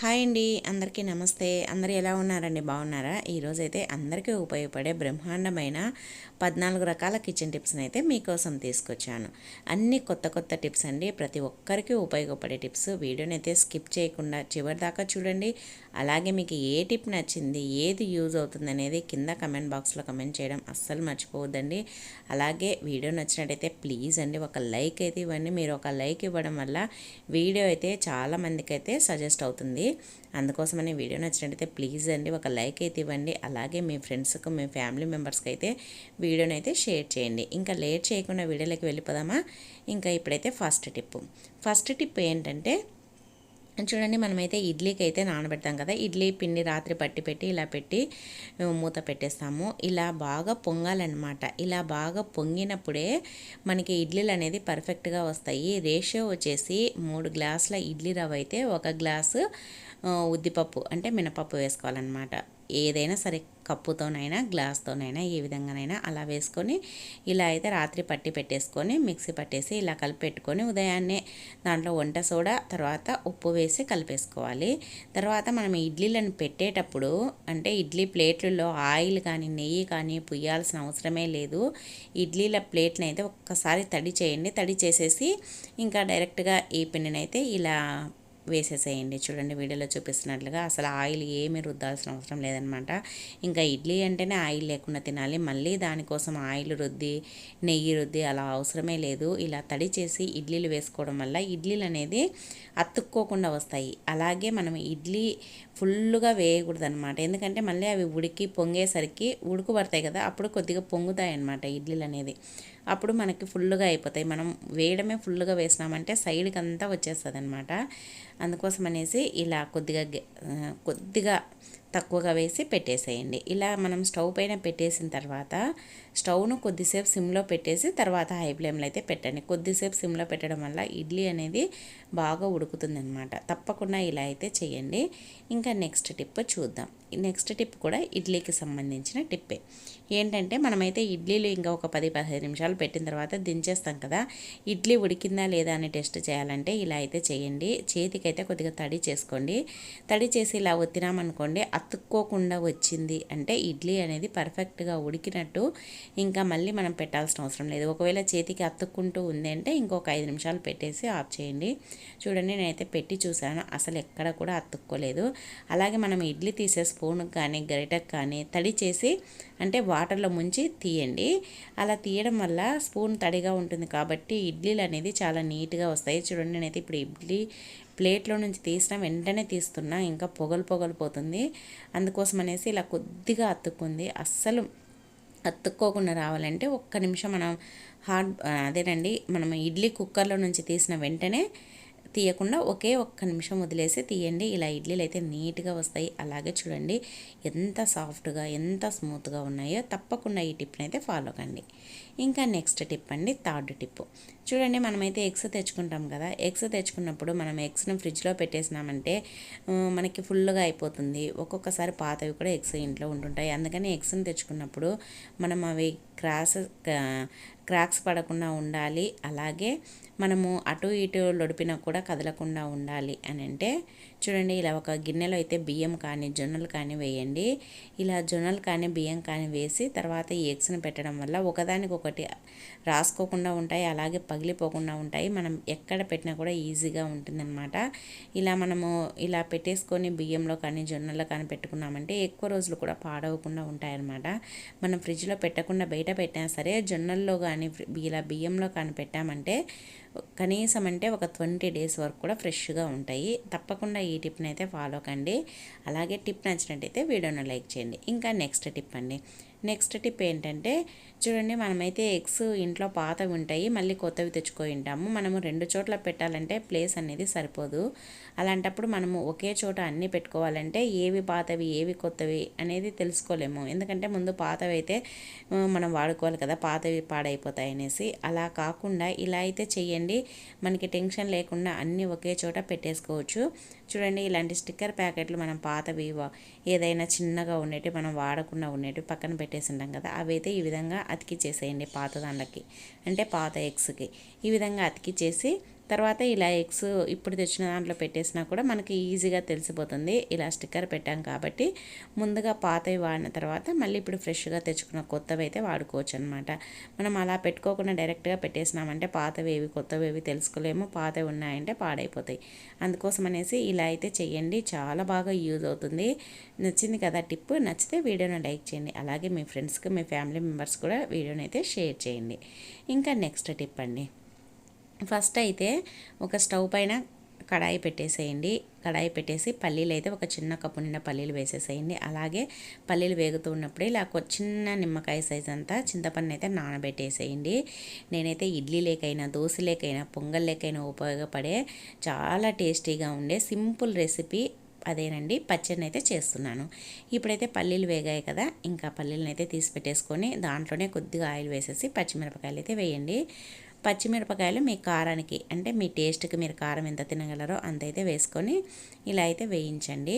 Hi అండి అందరికీ నమస్తే. అందరు ఎలా ఉన్నారండి? బాగున్నారా? ఈరోజు అయితే అందరికీ ఉపయోగపడే బ్రహ్మాండమైన పద్నాలుగు రకాల కిచెన్ టిప్స్ని అయితే మీకోసం తీసుకొచ్చాను. అన్ని కొత్త కొత్త టిప్స్ అండి. ప్రతి ఒక్కరికి ఉపయోగపడే టిప్స్. వీడియోని అయితే స్కిప్ చేయకుండా చివరి దాకా చూడండి. అలాగే మీకు ఏ టిప్ నచ్చింది ఏది యూజ్ అవుతుంది అనేది కింద కమెంట్ బాక్స్లో కమెంట్ చేయడం అస్సలు మర్చిపోవద్దండి. అలాగే వీడియో నచ్చినట్టయితే ప్లీజ్ అండి ఒక లైక్ అయితే ఇవ్వండి. మీరు ఒక లైక్ ఇవ్వడం వల్ల వీడియో అయితే చాలా మందికి అయితే సజెస్ట్ అవుతుంది. అందుకోసమని వీడియో నచ్చినట్టయితే ప్లీజ్ అండి ఒక లైక్ అయితే ఇవ్వండి. అలాగే మీ ఫ్రెండ్స్కి మీ ఫ్యామిలీ మెంబర్స్కి అయితే వీడియోని అయితే షేర్ చేయండి. ఇంకా లేట్ చేయకుండా వీడియోలోకి వెళ్ళిపోదామా? ఇంకా ఇప్పుడైతే ఫస్ట్ టిప్ ఫస్ట్ టిప్ ఏంటంటే చూడండి మనమైతే ఇడ్లీకి అయితే నానబెడతాం కదా. ఇడ్లీ పిండి రాత్రి పట్టి పెట్టి ఇలా పెట్టి మూత పెట్టేస్తాము. ఇలా బాగా పొంగాలన్నమాట. ఇలా బాగా పొంగినప్పుడే మనకి ఇడ్లీలు అనేది పర్ఫెక్ట్గా వస్తాయి. రేషియో వచ్చేసి మూడు గ్లాసుల ఇడ్లీ రవ్వ అయితే ఒక గ్లాసు ఉద్దిపప్పు అంటే మినపప్పు వేసుకోవాలన్నమాట. ఏదైనా సరే కప్పుతోనైనా గ్లాస్తోనైనా ఏ విధంగానైనా అలా వేసుకొని ఇలా అయితే రాత్రి పట్టి పెట్టేసుకొని మిక్సీ పట్టేసి ఇలా కలిపి పెట్టుకొని ఉదయాన్నే దాంట్లో వంట సోడా తర్వాత ఉప్పు వేసి కలిపేసుకోవాలి. తర్వాత మనం ఇడ్లీలను పెట్టేటప్పుడు అంటే ఇడ్లీ ప్లేట్లలో ఆయిల్ కానీ నెయ్యి కానీ పుయ్యాల్సిన అవసరమే లేదు. ఇడ్లీల ప్లేట్ని అయితే ఒక్కసారి తడి చేయండి. తడి చేసేసి ఇంకా డైరెక్ట్గా ఈ పిండినైతే ఇలా వేసేసేయండి. చూడండి వీడియోలో చూపిస్తున్నట్లుగా అసలు ఆయిల్ ఏమీ రుద్దాల్సిన అవసరం లేదనమాట. ఇంకా ఇడ్లీ అంటేనే ఆయిల్ లేకుండా తినాలి. మళ్ళీ దానికోసం ఆయిల్ రుద్ది నెయ్యి రుద్ది అలా అవసరమే లేదు. ఇలా తడి చేసి ఇడ్లీలు వేసుకోవడం వల్ల ఇడ్లీలు అనేది అతుక్కోకుండా వస్తాయి. అలాగే మనం ఇడ్లీ ఫుల్గా వేయకూడదు అనమాట ఎందుకంటే మళ్ళీ అవి ఉడికి పొంగేసరికి ఉడుకుపడతాయి కదా అప్పుడు కొద్దిగా పొంగుతాయి అనమాట ఇడ్లీలు అనేది. అప్పుడు మనకి ఫుల్గా అయిపోతాయి. మనం వేయడమే ఫుల్గా వేసినామంటే సైడ్కి అంతా వచ్చేస్తుంది అనమాట అందుకోసం అనేసి ఇలా కొద్దిగా కొద్దిగా తక్కువగా వేసి పెట్టేసేయండి. ఇలా మనం స్టవ్ పైన పెట్టేసిన తర్వాత స్టవ్ను కొద్దిసేపు సిమ్లో పెట్టేసి తర్వాత హై ఫ్లేమ్లో అయితే పెట్టండి. కొద్దిసేపు సిమ్లో పెట్టడం వల్ల ఇడ్లీ అనేది బాగా ఉడుకుతుంది అనమాట తప్పకుండా ఇలా అయితే చేయండి. ఇంకా నెక్స్ట్ టిప్ చూద్దాం. నెక్స్ట్ టిప్ కూడా ఇడ్లీకి సంబంధించిన టిప్పే. ఏంటంటే మనమైతే ఇడ్లీలు ఇంకా ఒక పది పదిహేను నిమిషాలు పెట్టిన తర్వాత దించేస్తాం కదా. ఇడ్లీ ఉడికిందా లేదా అని టెస్ట్ చేయాలంటే ఇలా అయితే చేయండి. చేతికైతే కొద్దిగా తడి చేసుకోండి. తడి చేసి ఇలా ఒత్తినామనుకోండి అతుక్కోకుండా వచ్చింది అంటే ఇడ్లీ అనేది పర్ఫెక్ట్గా ఉడికినట్టు ఇంకా మళ్ళీ మనం పెట్టాల్సిన అవసరం లేదు. ఒకవేళ చేతికి అతుక్కుంటూ ఉంది అంటే ఇంకొక ఐదు నిమిషాలు పెట్టేసి ఆఫ్ చేయండి. చూడండి నేనైతే పెట్టి చూశాను. అసలు ఎక్కడ కూడా అతుక్కోలేదు. అలాగే మనం ఇడ్లీ తీసే స్పూన్కి కానీ గరిటకు కానీ తడి చేసి అంటే వాటర్లో ముంచి తీయండి. అలా తీయడం వల్ల స్పూన్ తడిగా ఉంటుంది కాబట్టి ఇడ్లీలు అనేది చాలా నీట్గా వస్తాయి. చూడండి నేనైతే ఇప్పుడు ఇడ్లీ ప్లేట్లో నుంచి తీసిన వెంటనే తీస్తున్నా. ఇంకా పొగలు పొగలు పోతుంది. అందుకోసం అనేసి ఇలా కొద్దిగా అతుక్కుంది. అస్సలు అతుక్కోకుండా రావాలంటే ఒక్క నిమిషం మనం హార్డ్ అదేనండి మనం ఇడ్లీ కుక్కర్లో నుంచి తీసిన వెంటనే తీయకుండా ఒకే ఒక్క నిమిషం వదిలేసి తీయండి. ఇలా ఇడ్లీలు అయితే నీట్గా వస్తాయి. అలాగే చూడండి ఎంత సాఫ్ట్గా ఎంత స్మూత్గా ఉన్నాయో తప్పకుండా ఈ టిప్ని అయితే ఫాలో కండి. ఇంకా నెక్స్ట్ టిప్ అండి థర్డ్ టిప్. చూడండి మనమైతే ఎగ్స్ తెచ్చుకుంటాం కదా. ఎగ్స్ తెచ్చుకున్నప్పుడు మనం ఎగ్స్ను ఫ్రిడ్జ్లో పెట్టేసినామంటే మనకి ఫుల్గా అయిపోతుంది. ఒక్కొక్కసారి పాతవి కూడా ఎగ్స్ ఇంట్లో ఉంటుంటాయి. అందుకని ఎగ్స్ని తెచ్చుకున్నప్పుడు మనం అవి క్రాస్ క్రాక్స్ పడకుండా ఉండాలి. అలాగే మనము అటు ఇటు లొడిపినా కూడా కదలకుండా ఉండాలి అని అంటే చూడండి ఇలా ఒక గిన్నెలో అయితే బియ్యం కానీ జొన్నలు కానీ వేయండి. ఇలా జొన్నలు కానీ బియ్యం కానీ వేసి తర్వాత ఈ ఎగ్స్ని పెట్టడం వల్ల ఒకదానికి ఒకటి రాసుకోకుండా ఉంటాయి అలాగే పగిలిపోకుండా ఉంటాయి. మనం ఎక్కడ పెట్టినా కూడా ఈజీగా ఉంటుందన్నమాట. ఇలా మనము ఇలా పెట్టేసుకొని బియ్యంలో కానీ జొన్నలో కానీ పెట్టుకున్నామంటే ఎక్కువ రోజులు కూడా పాడవకుండా ఉంటాయన్నమాట. మనం ఫ్రిడ్జ్లో పెట్టకుండా బయట పెట్టినా సరే జొన్నల్లో కానీ ఇలా బియ్యంలో కానీ పెట్టామంటే కనీసం అంటే ఒక ట్వంటీ డేస్ వరకు కూడా ఫ్రెష్గా ఉంటాయి. తప్పకుండా ఈ టిప్ని అయితే ఫాలో కండి. అలాగే టిప్ నచ్చినట్టయితే వీడియోను లైక్ చేయండి. ఇంకా నెక్స్ట్ టిప్ అండి. నెక్స్ట్ టిప్ ఏంటంటే చూడండి మనమైతే ఎగ్స్ ఇంట్లో పాతవి ఉంటాయి మళ్ళీ కొత్తవి తెచ్చుకొని ఉంటాము మనము రెండు చోట్ల పెట్టాలంటే ప్లేస్ అనేది సరిపోదు. అలాంటప్పుడు మనము ఒకే చోట అన్నీ పెట్టుకోవాలంటే ఏవి పాతవి ఏవి కొత్తవి అనేది తెలుసుకోలేము. ఎందుకంటే ముందు పాతవి అయితే మనం వాడుకోవాలి కదా పాతవి పాడైపోతాయి అనేసి. అలా కాకుండా ఇలా అయితే చేయండి మనకి టెన్షన్ లేకుండా అన్నీ ఒకే చోట పెట్టేసుకోవచ్చు. చూడండి ఇలాంటి స్టిక్కర్ ప్యాకెట్లు మనం పాతవి ఏదైనా చిన్నగా ఉండేవి మనం వాడకుండా ఉండేవి పక్కన పెట్టేసి ఉంటాం కదా అవి అయితే ఈ విధంగా అతికి చేసేయండి పాత దాంట్లకి. అంటే పాత ఎగ్స్కి. ఈ విధంగా అతికి చేసి తర్వాత ఇలా ఎగ్స్ ఇప్పుడు తెచ్చిన దాంట్లో పెట్టేసినా కూడా మనకి ఈజీగా తెలిసిపోతుంది. ఇలా స్టిక్కర్ పెట్టాం కాబట్టి ముందుగా పాతవి వాడిన తర్వాత మళ్ళీ ఇప్పుడు ఫ్రెష్గా తెచ్చుకున్న కొత్తవి అయితే వాడుకోవచ్చు అనమాట మనం అలా పెట్టుకోకుండా డైరెక్ట్గా పెట్టేసినామంటే పాతవి ఏవి కొత్తవి ఏవి తెలుసుకోలేము. పాతవి ఉన్నాయంటే పాడైపోతాయి. అందుకోసం అనేసి ఇలా అయితే చేయండి చాలా బాగా యూజ్ అవుతుంది. నచ్చింది కదా టిప్. నచ్చితే వీడియోని లైక్ చేయండి. అలాగే మీ ఫ్రెండ్స్కి మీ ఫ్యామిలీ మెంబర్స్ కూడా వీడియోని అయితే షేర్ చేయండి. ఇంకా నెక్స్ట్ టిప్ అండి. ఫస్ట్ అయితే ఒక స్టవ్ పైన కడాయి పెట్టేసేయండి. కడాయి పెట్టేసి పల్లీలు అయితే ఒక చిన్న కప్పు నిండా పల్లీలు వేసేసేయండి. అలాగే పల్లీలు వేగుతూ ఉన్నప్పుడు ఇలా చిన్న నిమ్మకాయ సైజ్ అంతా చింతపండు అయితే నానబెట్టేసేయండి. నేనైతే ఇడ్లీ లేకైనా దోశ లేకైనా పొంగల్ లేకైనా ఉపయోగపడే చాలా టేస్టీగా ఉండే సింపుల్ రెసిపీ అదేనండి. పచ్చడిని అయితే చేస్తున్నాను. ఇప్పుడైతే పల్లీలు వేగాయి కదా ఇంకా పల్లీలను అయితే తీసి పెట్టేసుకొని దాంట్లోనే కొద్దిగా ఆయిల్ వేసేసి పచ్చిమిరపకాయలు అయితే వేయండి. పచ్చిమిరపకాయలు మీ కారానికి అంటే మీ టేస్ట్కి మీరు కారం ఎంత తినగలరో అంతైతే వేసుకొని ఇలా అయితే వేయించండి.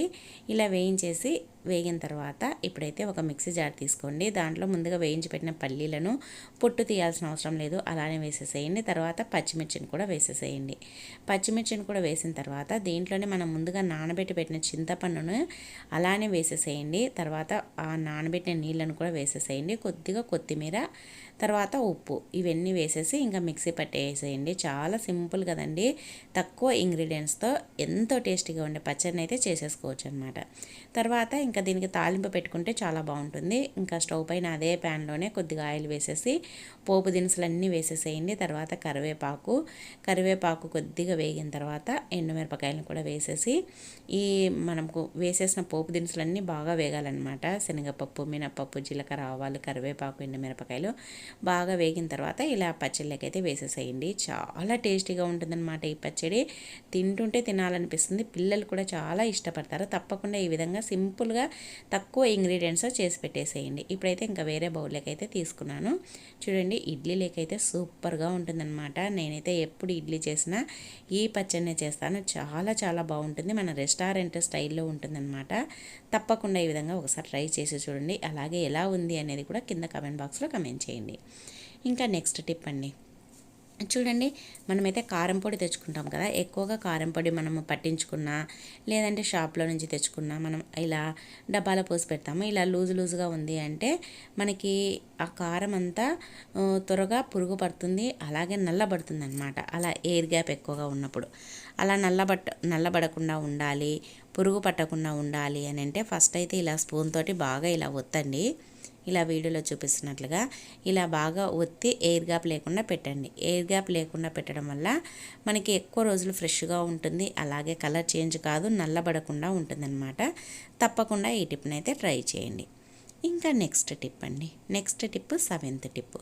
ఇలా వేయించేసి వేగిన తర్వాత ఇప్పుడైతే ఒక మిక్సీ జార్ తీసుకోండి. దాంట్లో ముందుగా వేయించి పెట్టిన పల్లీలను పొట్టు తీయాల్సిన అవసరం లేదు. అలానే వేసేసేయండి. తర్వాత పచ్చిమిర్చిని కూడా వేసేసేయండి. పచ్చిమిర్చిని కూడా వేసిన తర్వాత దీంట్లోనే మనం ముందుగా నానబెట్టి పెట్టిన చింతపండును అలానే వేసేసేయండి. తర్వాత ఆ నానబెట్టిన నీళ్ళను కూడా వేసేసేయండి. కొద్దిగా కొత్తిమీర తర్వాత ఉప్పు. ఇవన్నీ వేసేసి ఇంకా మిక్సీ పట్టేసేయండి. చాలా సింపుల్ కదండి. తక్కువ ఇంగ్రీడియంట్స్తో ఎంతో టేస్టీగా ఉండే పచ్చడిని అయితే చేసేసుకోవచ్చు అనమాట తర్వాత ఇంకా దీనికి తాలింపు పెట్టుకుంటే చాలా బాగుంటుంది. ఇంకా స్టవ్ పైన అదే ప్యాన్లోనే కొద్దిగా ఆయిల్ వేసేసి పోపు దినుసులు అన్నీ వేసేసేయండి. తర్వాత కరివేపాకు. కరివేపాకు కొద్దిగా వేగిన తర్వాత ఎండుమిరపకాయలను కూడా వేసేసి ఈ మనకు వేసేసిన పోపు దినుసులన్నీ బాగా వేగాలన్నమాట. శనగపప్పు మినపప్పు జీలకర్ర ఆవాలు కరివేపాకు ఎండుమిరపకాయలు బాగా వేగిన తర్వాత ఇలా పచ్చళ్ళకి అయితే వేసేసేయండి. చాలా టేస్టీగా ఉంటుందన్నమాట ఈ పచ్చడి. తింటుంటే తినాలనిపిస్తుంది. పిల్లలు కూడా చాలా ఇష్టపడతారు. తప్పకుండా ఈ విధంగా సింపుల్గా తక్కువ ఇంగ్రీడియంట్స్ చేసి పెట్టేసేయండి. ఇప్పుడైతే ఇంకా వేరే బౌల్లోకైతే తీసుకున్నాను. చూడండి ఇడ్లీ లేకైతే సూపర్గా ఉంటుందన్నమాట. నేనైతే ఎప్పుడు ఇడ్లీ చేసినా ఈ పచ్చడినే చేస్తాను. చాలా చాలా బాగుంటుంది. మన రెస్టారెంట్ స్టైల్లో ఉంటుందన్నమాట. తప్పకుండా ఈ విధంగా ఒకసారి ట్రై చేసి చూడండి. అలాగే ఎలా ఉంది అనేది కూడా కింద కమెంట్ బాక్స్లో కమెంట్ చేయండి. ఇంకా నెక్స్ట్ టిప్ అండి. చూడండి మనమైతే కారం పొడి తెచ్చుకుంటాం కదా ఎక్కువగా కారం పొడి మనము పట్టించుకున్నా లేదంటే షాప్లో నుంచి తెచ్చుకున్నా మనం ఇలా డబ్బాలో పోసి పెడతాము. ఇలా లూజు లూజుగా ఉంది అంటే మనకి ఆ కారం అంతా త్వరగా పురుగు పడుతుంది అలాగే నల్లబడుతుంది అనమాట అలా ఎయిర్ గ్యాప్ ఎక్కువగా ఉన్నప్పుడు. అలా నల్లబట్ట నల్లబడకుండా ఉండాలి పురుగు పట్టకుండా ఉండాలి అని అంటే ఫస్ట్ అయితే ఇలా స్పూన్ తోటి బాగా ఇలా ఒత్తండి. ఇలా వీడియోలో చూపిస్తున్నట్లుగా ఇలా బాగా ఒత్తి ఎయిర్ గ్యాప్ లేకుండా పెట్టండి. ఎయిర్ గ్యాప్ లేకుండా పెట్టడం వల్ల మనకి ఎక్కువ రోజులు ఫ్రెష్గా ఉంటుంది. అలాగే కలర్ చేంజ్ కాదు నల్లబడకుండా ఉంటుందన్నమాట. తప్పకుండా ఈ టిప్ని అయితే ట్రై చేయండి. ఇంకా నెక్స్ట్ టిప్ అండి. Next tip seventh tip.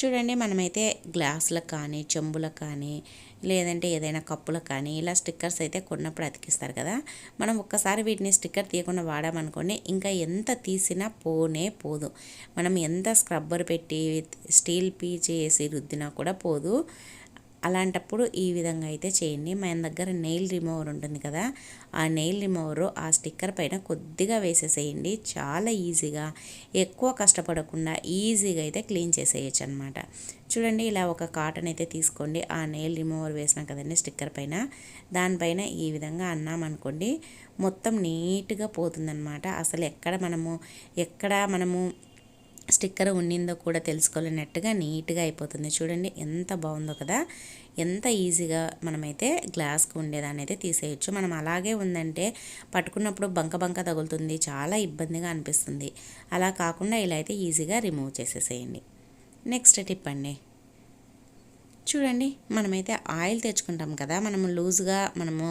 చూడండి మనమైతే గ్లాసులకు కానీ చెంబులకు కానీ లేదంటే ఏదైనా కప్పులకు కానీ ఇలా స్టిక్కర్స్ అయితే కొన్నప్పుడు అతికిస్తారు కదా. మనం ఒక్కసారి వీటిని స్టిక్కర్ తీయకుండా వాడామనుకోండి ఇంకా ఎంత తీసినా పోనే పోదు. మనం ఎంత స్క్రబ్బర్ పెట్టి స్టీల్ పీచ్ వేసి రుద్దినా కూడా పోదు. అలాంటప్పుడు ఈ విధంగా అయితే చేయండి. మన దగ్గర నెయిల్ రిమూవర్ ఉంటుంది కదా ఆ నెయిల్ రిమూవర్ ఆ స్టిక్కర్ పైన కొద్దిగా వేసేసేయండి. చాలా ఈజీగా ఎక్కువ కష్టపడకుండా ఈజీగా అయితే క్లీన్ చేసేయచ్చు అనమాట చూడండి ఇలా ఒక కాటన్ అయితే తీసుకోండి. ఆ నెయిల్ రిమూవర్ వేసినాం కదండి స్టిక్కర్ పైన. దానిపైన ఈ విధంగా అన్నామనుకోండి మొత్తం నీట్గా పోతుందన్నమాట అసలు ఎక్కడ మనము ఎక్కడ మనము స్టిక్కర్ ఉండిందో కూడా తెలుసుకోలేనట్టుగా నీట్గా అయిపోతుంది. చూడండి ఎంత బాగుందో కదా. ఎంత ఈజీగా మనమైతే గ్లాస్కి ఉండేదాన్ని అయితే తీసేయచ్చు. మనం అలాగే ఉందంటే పట్టుకున్నప్పుడు బంక బంక తగులుతుంది చాలా ఇబ్బందిగా అనిపిస్తుంది. అలా కాకుండా ఇలా అయితే ఈజీగా రిమూవ్ చేసేసేయండి. నెక్స్ట్ టిప్ అండి. చూడండి మనమైతే ఆయిల్ తెచ్చుకుంటాం కదా మనం లూజ్గా మనము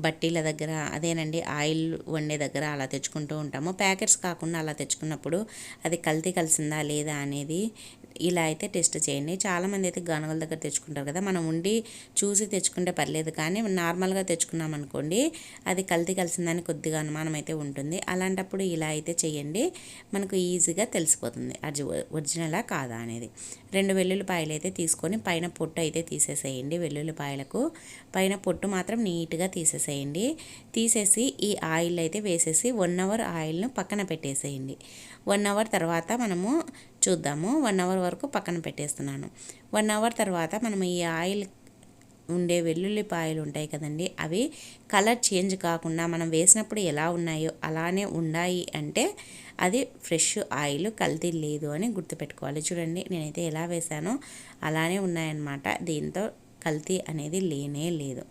బట్టీల దగ్గర అదేనండి ఆయిల్ వండే దగ్గర అలా తెచ్చుకుంటూ ఉంటాము. ప్యాకెట్స్ కాకుండా అలా తెచ్చుకున్నప్పుడు అది కల్తీ కలిసిందా లేదా అనేది ఇలా అయితే టెస్ట్ చేయండి. చాలామంది అయితే గనుగల దగ్గర తెచ్చుకుంటారు కదా మనం ఉండి చూసి తెచ్చుకుంటే పర్లేదు. కానీ నార్మల్గా తెచ్చుకున్నాం అనుకోండి అది కల్తీ కలిసిందని కొద్దిగా అనుమానం అయితే ఉంటుంది. అలాంటప్పుడు ఇలా అయితే చేయండి. మనకు ఈజీగా తెలిసిపోతుంది. అది ఒరిజినలా కాదా అనేది. రెండు వెల్లుల్లిపాయలు అయితే తీసుకొని పైన పొట్టు అయితే తీసేసేయండి. వెల్లుల్లిపాయలకు పైన పొట్టు మాత్రం నీట్గా తీసేసేయండి. తీసేసి ఈ ఆయిల్ అయితే వేసేసి వన్ అవర్ ఆయిల్ను పక్కన పెట్టేసేయండి. వన్ అవర్ తర్వాత మనము చూద్దాము. వన్ అవర్ వరకు పక్కన పెట్టేస్తున్నాను. వన్ అవర్ తర్వాత మనం ఈ ఆయిల్ ఉండే వెల్లుల్లిపాయలు ఉంటాయి కదండి అవి కలర్ చేంజ్ కాకుండా మనం వేసినప్పుడు ఎలా ఉన్నాయో అలానే ఉన్నాయి అంటే అది ఫ్రెష్ ఆయిల్ కల్తీ లేదు అని గుర్తుపెట్టుకోవాలి. చూడండి నేనైతే ఎలా వేసానో అలానే ఉన్నాయన్నమాట. దీంతో కల్తీ అనేది లేనే లేదు.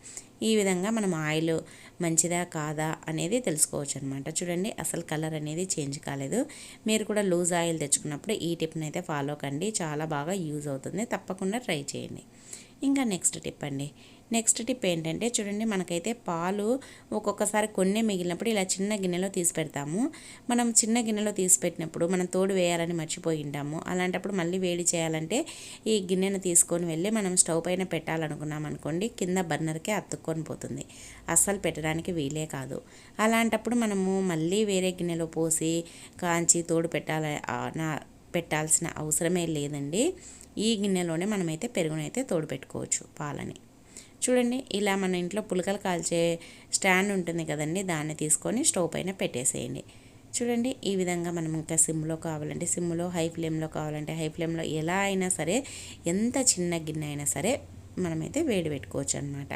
ఈ విధంగా మనం ఆయిల్ మంచిదా కాదా అనేది తెలుసుకోవచ్చు అనమాట చూడండి అసలు కలర్ అనేది చేంజ్ కాలేదు. మీరు కూడా లూజ్ ఆయిల్ తెచ్చుకున్నప్పుడు ఈ టిప్ని అయితే ఫాలో కండి. చాలా బాగా యూజ్ అవుతుంది. తప్పకుండా ట్రై చేయండి. ఇంకా నెక్స్ట్ టిప్ అండి. నెక్స్ట్ టిప్ ఏంటంటే చూడండి మనకైతే పాలు ఒక్కొక్కసారి కొన్ని మిగిలినప్పుడు ఇలా చిన్న గిన్నెలో తీసి పెడతాము. మనం చిన్న గిన్నెలో తీసి పెట్టినప్పుడు మనం తోడు వేయాలని మర్చిపోయి ఉంటాము. అలాంటప్పుడు మళ్ళీ వేడి చేయాలంటే ఈ గిన్నెను తీసుకొని వెళ్ళి మనం స్టవ్ పైన పెట్టాలనుకున్నాం అనుకోండి కింద బర్నర్కే అతుక్కొని పోతుంది. అస్సలు పెట్టడానికి వీలే కాదు. అలాంటప్పుడు మనము మళ్ళీ వేరే గిన్నెలో పోసి కాంచి తోడు పెట్టాల పెట్టాల్సిన అవసరమే లేదండి. ఈ గిన్నెలోనే మనమైతే పెరుగునైతే తోడు పెట్టుకోవచ్చు పాలని. చూడండి ఇలా మన ఇంట్లో పులకలు కాల్చే స్టాండ్ ఉంటుంది కదండి దాన్ని తీసుకొని స్టవ్ పైన పెట్టేసేయండి. చూడండి ఈ విధంగా మనం ఇంకా సిమ్లో కావాలంటే సిమ్లో హై ఫ్లేమ్లో కావాలంటే హై ఫ్లేమ్లో ఎలా అయినా సరే ఎంత చిన్న గిన్నె అయినా సరే మనమైతే వేడి పెట్టుకోవచ్చు అనమాట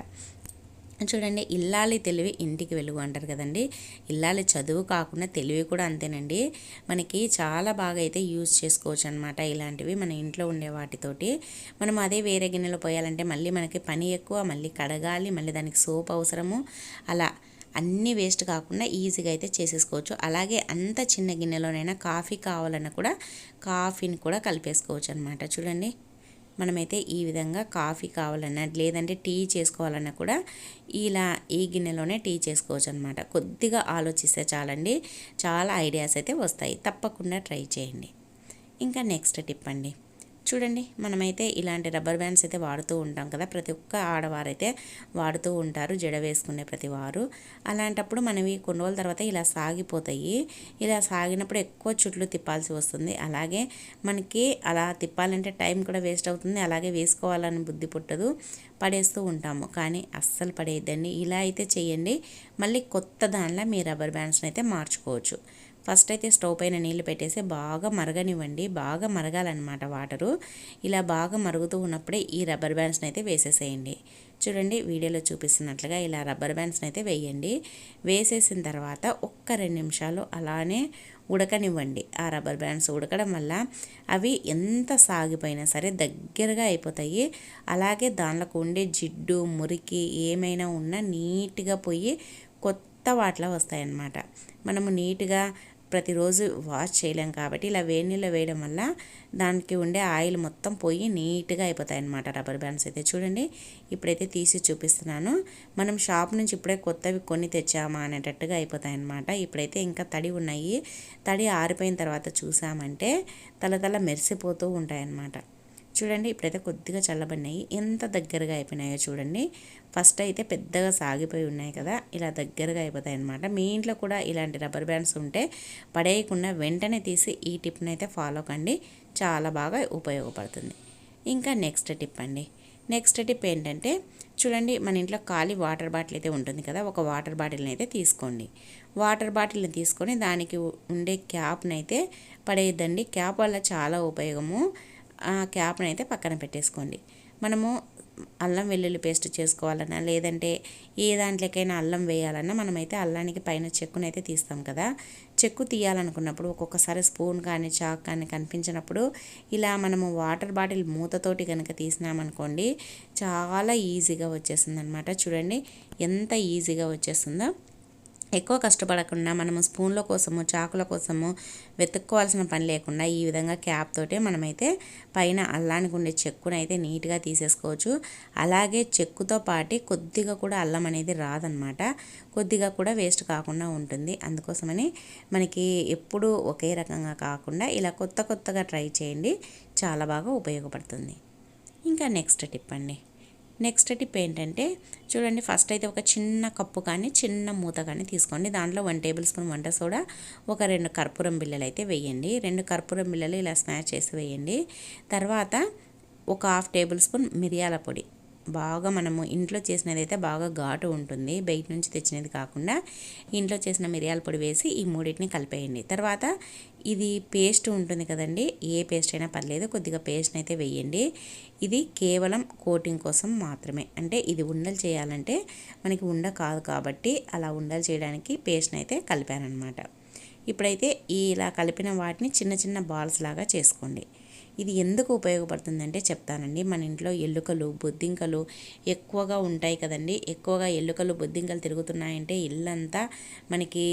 చూడండి ఇల్లాలి తెలివి ఇంటికి వెలుగు అంటారు కదండి. ఇల్లాలి చదువు కాకుండా తెలివి కూడా అంతేనండి. మనకి చాలా బాగా అయితే యూజ్ చేసుకోవచ్చు అనమాట ఇలాంటివి మన ఇంట్లో ఉండే వాటితోటి. మనం అదే వేరే గిన్నెలో పోయాలంటే మళ్ళీ మనకి పని ఎక్కువ మళ్ళీ కడగాలి మళ్ళీ దానికి సోప్ అవసరము. అలా అన్నీ వేస్ట్ కాకుండా ఈజీగా అయితే చేసేసుకోవచ్చు. అలాగే అంత చిన్న గిన్నెలోనైనా కాఫీ కావాలన్నా కూడా కాఫీని కూడా కలిపేసుకోవచ్చు అనమాట చూడండి. మనమైతే ఈ విధంగా కాఫీ కావాలన్నా లేదంటే టీ చేసుకోవాలన్నా కూడా ఇలా ఈ గిన్నెలోనే టీ చేసుకోవచ్చు అనమాట కొద్దిగా ఆలోచిస్తే చాలండి చాలా ఐడియాస్ అయితే వస్తాయి. తప్పకుండా ట్రై చేయండి. ఇంకా నెక్స్ట్ టిప్ అండి. చూడండి మనమైతే ఇలాంటి రబ్బర్ బ్యాండ్స్ అయితే వాడుతూ ఉంటాం కదా. ప్రతి ఒక్క ఆడవారైతే వాడుతూ ఉంటారు జడ వేసుకునే ప్రతి వారు. అలాంటప్పుడు మనవి కొన్ని రోజుల తర్వాత ఇలా సాగిపోతాయి. ఇలా సాగినప్పుడు ఎక్కువ చుట్లు తిప్పాల్సి వస్తుంది. అలాగే మనకి అలా తిప్పాలంటే టైం కూడా వేస్ట్ అవుతుంది. అలాగే వేసుకోవాలని బుద్ధి పుట్టదు. పడేస్తూ ఉంటాము. కానీ అస్సలు పడేయద్దండి. ఇలా అయితే చేయండి. మళ్ళీ కొత్త దానిలో మీ రబ్బర్ బ్యాండ్స్ని అయితే మార్చుకోవచ్చు. ఫస్ట్ అయితే స్టవ్ పైన నీళ్ళు పెట్టేసి బాగా మరగనివ్వండి. బాగా మరగాలన్నమాట వాటరు. ఇలా బాగా మరుగుతూ ఉన్నప్పుడే ఈ రబ్బర్ బ్యాండ్స్ని అయితే వేసేసేయండి. చూడండి వీడియోలో చూపిస్తున్నట్లుగా ఇలా రబ్బర్ బ్యాండ్స్ని అయితే వేయండి. వేసేసిన తర్వాత ఒక్క రెండు నిమిషాలు అలానే ఉడకనివ్వండి. ఆ రబ్బర్ బ్యాండ్స్ ఉడకడం వల్ల అవి ఎంత సాగిపోయినా సరే దగ్గరగా అయిపోతాయి. అలాగే దానిలోకి ఉండే జిడ్డు మురికి ఏమైనా ఉన్నా నీట్గా పోయి కొత్త వాటిలో వస్తాయన్నమాట. మనము నీట్గా ప్రతిరోజు వాష్ చేయలేం కాబట్టి ఇలా వేడి నీళ్ళు వేయడం వల్ల దానికి ఉండే ఆయిల్ మొత్తం పోయి నీట్గా అయిపోతాయి అన్నమాట రబ్బర్ బ్యాండ్స్ అయితే. చూడండి ఇప్పుడైతే తీసి చూపిస్తున్నాను. మనం షాప్ నుంచి ఇప్పుడే కొత్తవి కొన్ని తెచ్చామా అనేటట్టుగా అయిపోతాయి అన్నమాట ఇప్పుడైతే ఇంకా తడి ఉన్నాయి. తడి ఆరిపోయిన తర్వాత చూసామంటే తల తల మెరిసిపోతూ ఉంటాయన్నమాట. చూడండి ఇప్పుడైతే కొద్దిగా చల్లబడినాయి. ఎంత దగ్గరగా అయిపోయినాయో చూడండి. ఫస్ట్ అయితే పెద్దగా సాగిపోయి ఉన్నాయి కదా ఇలా దగ్గరగా అయిపోతాయి అనమాట మీ ఇంట్లో కూడా ఇలాంటి రబ్బర్ బ్యాండ్స్ ఉంటే పడేయకుండా వెంటనే తీసి ఈ టిప్ని అయితే ఫాలో కండి. చాలా బాగా ఉపయోగపడుతుంది. ఇంకా నెక్స్ట్ టిప్ అండి. నెక్స్ట్ టిప్ ఏంటంటే చూడండి మన ఇంట్లో ఖాళీ వాటర్ బాటిల్ అయితే ఉంటుంది కదా ఒక వాటర్ బాటిల్ని అయితే తీసుకోండి. వాటర్ బాటిల్ని తీసుకొని దానికి ఉండే క్యాప్ని అయితే పడేయద్దండి. క్యాప్ వల్ల చాలా ఉపయోగము. ఆ క్యాప్ని అయితే పక్కన పెట్టేసుకోండి. మనము అల్లం వెల్లుల్లి పేస్ట్ చేసుకోవాలన్నా లేదంటే ఏ దాంట్లోకైనా అల్లం వేయాలన్నా మనమైతే అల్లానికి పైన చెక్కునైతే తీస్తాం కదా. చెక్కు తీయాలనుకున్నప్పుడు ఒక్కొక్కసారి స్పూన్ కానీ చాక్ కానీ కనిపించినప్పుడు ఇలా మనము వాటర్ బాటిల్ మూతతోటి కనుక తీసినామనుకోండి చాలా ఈజీగా వచ్చేసింది అనమాట చూడండి ఎంత ఈజీగా వచ్చేస్తుందో ఎక్కువ కష్టపడకుండా మనము స్పూన్ల కోసము చాకుల కోసము వెతుక్కోవాల్సిన పని లేకుండా ఈ విధంగా క్యాప్ తోటే మనమైతే పైన అల్లానికి ఉండే చెక్కును అయితే నీట్గా తీసేసుకోవచ్చు. అలాగే చెక్కుతో పాటు కొద్దిగా కూడా అల్లం అనేది రాదనమాట కొద్దిగా కూడా వేస్ట్ కాకుండా ఉంటుంది. అందుకోసమని మనకి ఎప్పుడు ఒకే రకంగా కాకుండా ఇలా కొత్త కొత్తగా ట్రై చేయండి. చాలా బాగా ఉపయోగపడుతుంది. ఇంకా నెక్స్ట్ టిప్ అండి. నెక్స్ట్ టిప్ ఏంటంటే చూడండి ఫస్ట్ అయితే ఒక చిన్న కప్పు కానీ చిన్న మూత కానీ తీసుకోండి. దాంట్లో వన్ టేబుల్ స్పూన్ వంట సోడా ఒక రెండు కర్పూరం బిళ్ళలు అయితే వేయండి. రెండు కర్పూరం బిళ్ళలు ఇలా స్మాష్ చేసి వేయండి. తర్వాత ఒక హాఫ్ టేబుల్ స్పూన్ మిరియాల పొడి. బాగా మనము ఇంట్లో చేసినది అయితే బాగా ఘాటు ఉంటుంది. బయట నుంచి తెచ్చినది కాకుండా ఇంట్లో చేసిన మిరియాల పొడి వేసి ఈ మూడింటిని కలిపేయండి. తర్వాత ఇది పేస్ట్ ఉంటుంది కదండి. ఏ పేస్ట్ అయినా పర్లేదు కొద్దిగా పేస్ట్ని అయితే వేయండి. ఇది కేవలం కోటింగ్ కోసం మాత్రమే. అంటే ఇది ఉండలు చేయాలంటే మనకి ఉండ కాదు కాబట్టి అలా ఉండలు చేయడానికి పేస్ట్ని అయితే కలిపానమాట ఇప్పుడైతే ఇలా కలిపిన వాటిని చిన్న చిన్న బాల్స్ లాగా చేసుకోండి. ఇది ఎందుకు ఉపయోగపడుతుందంటే చెప్తానండి. మన ఇంట్లో ఎల్లుకలు బొద్దింకలు ఎక్కువగా ఉంటాయి కదండి. ఎక్కువగా ఎల్లుకలు బొద్దింకలు తిరుగుతున్నాయంటే ఇల్లంతా మనకి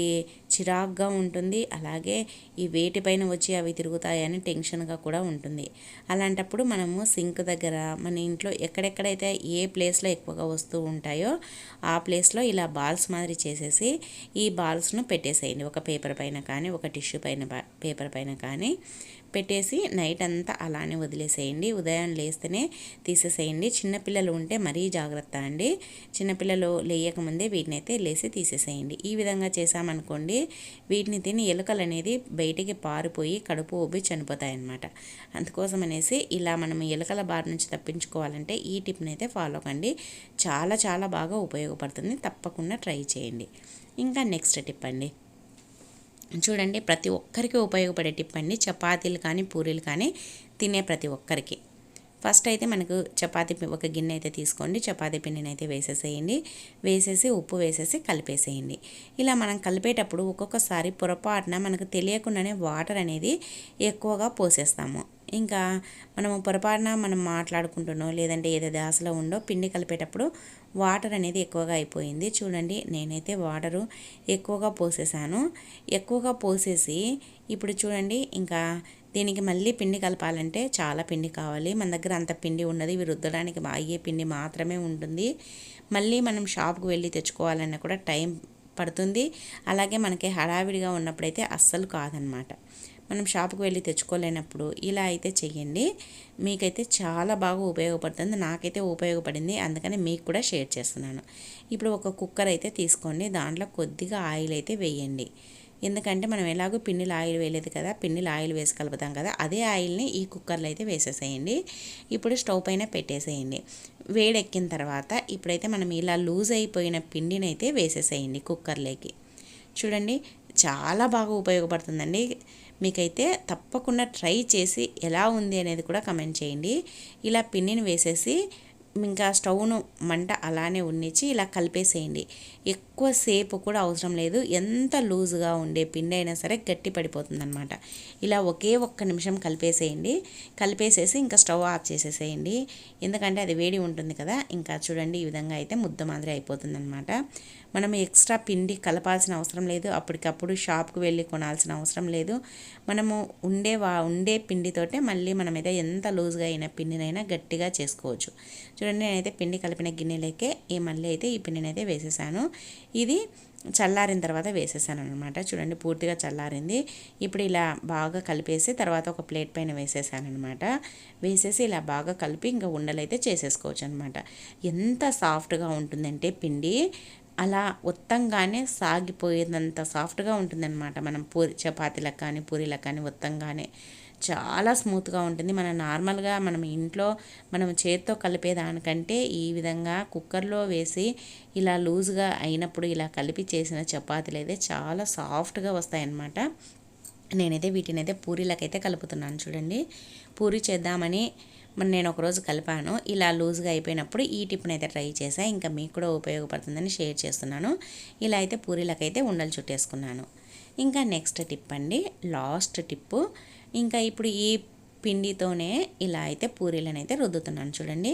చిరాగ్గా ఉంటుంది. అలాగే ఈ వేటిపైన వచ్చి అవి తిరుగుతాయని టెన్షన్గా కూడా ఉంటుంది. అలాంటప్పుడు మనము సింక్ దగ్గర మన ఇంట్లో ఎక్కడెక్కడైతే ఏ ప్లేస్లో ఎక్కువగా వస్తూ ఉంటాయో ఆ ప్లేస్లో ఇలా బాల్స్ మాదిరి చేసేసి ఈ బాల్స్ను పెట్టేసేయండి. ఒక పేపర్ పైన కానీ ఒక టిష్యూ పైన పేపర్ పైన కానీ. పెట్టేసి నైట్ అంతా అలానే వదిలేసేయండి. ఉదయం లేస్తేనే తీసేసేయండి. చిన్నపిల్లలు ఉంటే మరీ జాగ్రత్త అండి. చిన్నపిల్లలు లేయకముందే వీటిని అయితే లేసి తీసేసేయండి. ఈ విధంగా చేసామనుకోండి వీటిని తిని ఎలుకలు అనేది బయటికి పారిపోయి కడుపు ఉబ్బి చనిపోతాయి అన్నమాట అందుకోసం అనేసి ఇలా మనం ఎలుకల బారి నుంచి తప్పించుకోవాలంటే ఈ టిప్ని అయితే ఫాలో కండి. చాలా చాలా బాగా ఉపయోగపడుతుంది. తప్పకుండా ట్రై చేయండి. ఇంకా నెక్స్ట్ టిప్ అండి. చూడండి ప్రతి ఒక్కరికి ఉపయోగపడే టిప్ అండి. చపాతీలు కానీ పూరీలు కానీ తినే ప్రతి ఒక్కరికి. ఫస్ట్ అయితే మనకు చపాతీ ఒక గిన్నె అయితే తీసుకోండి. చపాతీ పిండిని అయితే వేసేసేయండి. వేసేసి ఉప్పు వేసేసి కలిపేసేయండి. ఇలా మనం కలిపేటప్పుడు ఒక్కొక్కసారి పొరపాటున మనకు తెలియకుండానే వాటర్ అనేది ఎక్కువగా పోసేస్తాము. ఇంకా మనము పొరపాటున మనం మాట్లాడుకుంటున్నో లేదంటే ఏదో దాసలో ఉండో పిండి కలిపేటప్పుడు వాటర్ అనేది ఎక్కువగా అయిపోయింది. చూడండి నేనైతే వాటరు ఎక్కువగా పోసేసాను. ఎక్కువగా పోసేసి ఇప్పుడు చూడండి ఇంకా దీనికి మళ్ళీ పిండి కలపాలంటే చాలా పిండి కావాలి. మన దగ్గర అంత పిండి ఉండదు. ఇవి రుద్దడానికి అయ్యే పిండి మాత్రమే ఉంటుంది. మళ్ళీ మనం షాప్కి వెళ్ళి తెచ్చుకోవాలన్నా కూడా టైం పడుతుంది. అలాగే మనకి హడావిడిగా ఉన్నప్పుడైతే అస్సలు కాదనమాట. మనం షాప్కి వెళ్ళి తెచ్చుకోలేనప్పుడు ఇలా అయితే చెయ్యండి. మీకైతే చాలా బాగా ఉపయోగపడుతుంది. నాకైతే ఉపయోగపడింది. అందుకని మీకు కూడా షేర్ చేస్తున్నాను. ఇప్పుడు ఒక కుక్కర్ అయితే తీసుకోండి. దాంట్లో కొద్దిగా ఆయిల్ అయితే వేయండి. ఎందుకంటే మనం ఎలాగో పిన్నిలు ఆయిల్ వేయలేదు కదా పిన్నిలు ఆయిల్ వేసి కలుపుతాం కదా అదే ఆయిల్ని ఈ కుక్కర్లో అయితే వేసేసేయండి. ఇప్పుడు స్టవ్ పైన పెట్టేసేయండి. వేడెక్కిన తర్వాత ఇప్పుడైతే మనం ఇలా లూజ్ అయిపోయిన పిండిని అయితే వేసేసేయండి కుక్కర్లోకి. చూడండి చాలా బాగా ఉపయోగపడుతుందండి. మీకైతే తప్పకుండా ట్రై చేసి ఎలా ఉంది అనేది కూడా కమెంట్ చేయండి. ఇలా పిన్నిని వేసేసి ఇంకా స్టవ్ను మంట అలానే ఉన్నిచ్చి ఇలా కలిపేసేయండి. ఎక్కువసేపు కూడా అవసరం లేదు. ఎంత లూజ్గా ఉండే పిండి అయినా సరే గట్టి పడిపోతుంది అనమాట ఇలా ఒకే ఒక్క నిమిషం కలిపేసేయండి. కలిపేసేసి ఇంకా స్టవ్ ఆఫ్ చేసేసేయండి. ఎందుకంటే అది వేడి ఉంటుంది కదా ఇంకా చూడండి ఈ విధంగా అయితే ముద్ద మాదిరి అయిపోతుంది అనమాట మనం ఎక్స్ట్రా పిండి కలపాల్సిన అవసరం లేదు. అప్పటికప్పుడు షాప్కి వెళ్ళి కొనాల్సిన అవసరం లేదు. మనము ఉండే వా ఉండే పిండితోటే మళ్ళీ మనం అయితే ఎంత లూజ్గా అయిన పిండినైనా గట్టిగా చేసుకోవచ్చు. చూడండి నేనైతే పిండి కలిపిన గిన్నెలకే ఈ మళ్ళీ అయితే ఈ పిండిని అయితే వేసేసాను. ఇది చల్లారిన తర్వాత వేసేసాను అనమాట చూడండి పూర్తిగా చల్లారింది. ఇప్పుడు ఇలా బాగా కలిపేసి తర్వాత ఒక ప్లేట్ పైన వేసేసాను అనమాట వేసేసి ఇలా బాగా కలిపి ఇంకా ఉండలైతే చేసేసుకోవచ్చు అనమాట ఎంత సాఫ్ట్గా ఉంటుందంటే పిండి అలా ఉత్తంగానే సాగిపోయేదంత సాఫ్ట్గా ఉంటుందన్నమాట. మనం పూరి చపాతీలకు కానీ పూరీలకు కానీ ఒత్తంగానే. చాలా స్మూత్గా ఉంటుంది. మన నార్మల్గా మనం ఇంట్లో మనం చేత్తో కలిపేదానికంటే ఈ విధంగా కుక్కర్లో వేసి ఇలా లూజ్గా అయినప్పుడు ఇలా కలిపి చేసిన చపాతీలు అయితే చాలా సాఫ్ట్గా వస్తాయన్నమాట. నేనైతే వీటిని అయితే పూరీలకైతే కలుపుతున్నాను చూడండి. పూరి చేద్దామని మరి నేను ఒకరోజు కలిపాను. ఇలా లూజ్గా అయిపోయినప్పుడు ఈ టిప్ని అయితే ట్రై చేసా ఇంకా మీకు కూడా ఉపయోగపడుతుందని షేర్ చేస్తున్నాను. ఇలా అయితే పూరీలకైతే ఉండలు చుట్టేసుకున్నాను. ఇంకా నెక్స్ట్ టిప్ అండి లాస్ట్ టిప్పు. ఇంకా ఇప్పుడు ఈ పిండితోనే ఇలా అయితే పూరీలను అయితే రుద్దుతున్నాను చూడండి.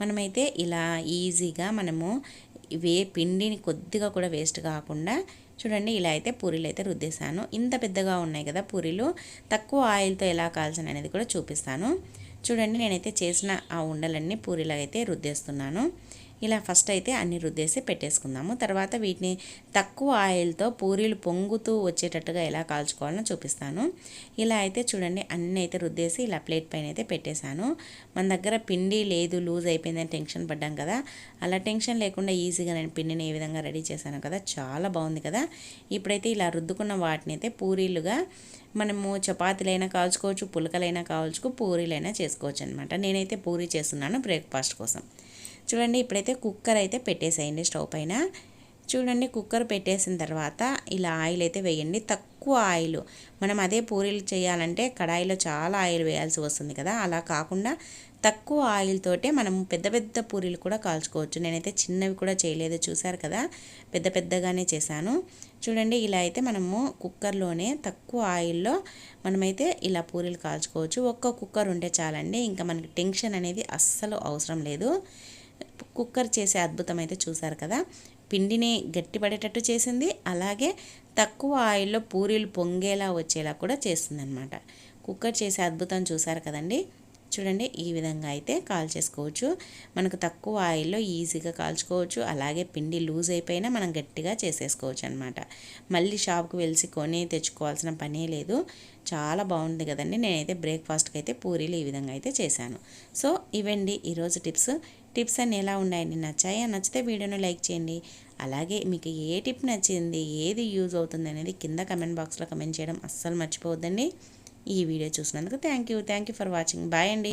మనమైతే ఇలా ఈజీగా మనము వే పిండిని కొద్దిగా కూడా వేస్ట్ కాకుండా చూడండి ఇలా అయితే పూరీలు అయితే రుద్దేశాను. ఇంత పెద్దగా ఉన్నాయి కదా పూరీలు తక్కువ ఆయిల్తో ఎలా కాల్చాను అనేది కూడా చూపిస్తాను. చూడండి నేనైతే చేసిన ఆ ఉండలన్నీ పూరీలు అయితే రుద్దేస్తున్నాను. ఇలా ఫస్ట్ అయితే అన్ని రుద్దేసి పెట్టేసుకుందాము. తర్వాత వీటిని తక్కువ ఆయిల్తో పూరీలు పొంగుతూ వచ్చేటట్టుగా ఎలా కాల్చుకోవాలో చూపిస్తాను. ఇలా అయితే చూడండి అన్నీ అయితే రుద్దేసి ఇలా ప్లేట్ పైన అయితే పెట్టేశాను. మన దగ్గర పిండి లేదు లూజ్ అయిపోయిందని టెన్షన్ పడ్డాం కదా. అలా టెన్షన్ లేకుండా ఈజీగా నేను పిండిని ఏ విధంగా రెడీ చేశాను కదా చాలా బాగుంది కదా. ఇప్పుడైతే ఇలా రుద్దుకున్న వాటిని అయితే పూరీలుగా మనము చపాతీలైనా కాల్చుకోవచ్చు పులకలైనా కాల్చుకో పూరీలైనా చేసుకోవచ్చు అనమాట నేనైతే పూరీ చేస్తున్నాను బ్రేక్ఫాస్ట్ కోసం. చూడండి ఇప్పుడైతే కుక్కర్ అయితే పెట్టేసేయండి స్టవ్ పైన. చూడండి కుక్కర్ పెట్టేసిన తర్వాత ఇలా ఆయిల్ అయితే వేయండి. తక్కువ ఆయిల్. మనం అదే పూరీలు చేయాలంటే కడాయిలో చాలా ఆయిల్ వేయాల్సి వస్తుంది కదా. అలా కాకుండా తక్కువ ఆయిల్ తోటే మనం పెద్ద పెద్ద పూరీలు కూడా కాల్చుకోవచ్చు. నేనైతే చిన్నవి కూడా చేయలేదు చూసారు కదా. పెద్ద పెద్దగానే చేశాను. చూడండి ఇలా అయితే మనము కుక్కర్లోనే తక్కువ ఆయిల్లో మనమైతే ఇలా పూరీలు కాల్చుకోవచ్చు. ఒక్క కుక్కర్ ఉంటే చాలండి. ఇంకా మనకి టెన్షన్ అనేది అస్సలు అవసరం లేదు. కుక్కర్ చేసే అద్భుతం అయితే చూసారు కదా. పిండిని గట్టిపడేటట్టు చేసింది. అలాగే తక్కువ ఆయిల్లో పూరీలు పొంగేలా వచ్చేలా కూడా చేస్తుంది అనమాట కుక్కర్ చేసే అద్భుతం చూసారు కదండి. చూడండి ఈ విధంగా అయితే కాల్ చేసుకోవచ్చు. మనకు తక్కువ ఆయిల్లో ఈజీగా కాల్చుకోవచ్చు. అలాగే పిండి లూజ్ అయిపోయినా మనం గట్టిగా చేసేసుకోవచ్చు అనమాట మళ్ళీ షాప్కి వెళ్ళి కొని తెచ్చుకోవాల్సిన పనే లేదు. చాలా బాగుంది కదండి. నేనైతే బ్రేక్ఫాస్ట్కి అయితే పూరీలు ఈ విధంగా అయితే చేశాను. సో ఇవండి ఈరోజు టిప్స్. టిప్స్ అన్నీ ఎలా ఉన్నాయండి? నచ్చాయా? నచ్చితే వీడియోను లైక్ చేయండి. అలాగే మీకు ఏ టిప్ నచ్చింది? ఏది యూజ్ అవుతుంది అనేది కింద కమెంట్ బాక్స్లో కమెంట్ చేయడం అస్సలు మర్చిపోవద్దండి. ఈ వీడియో చూసినందుకు thank you thank you for watching. Bye అండి.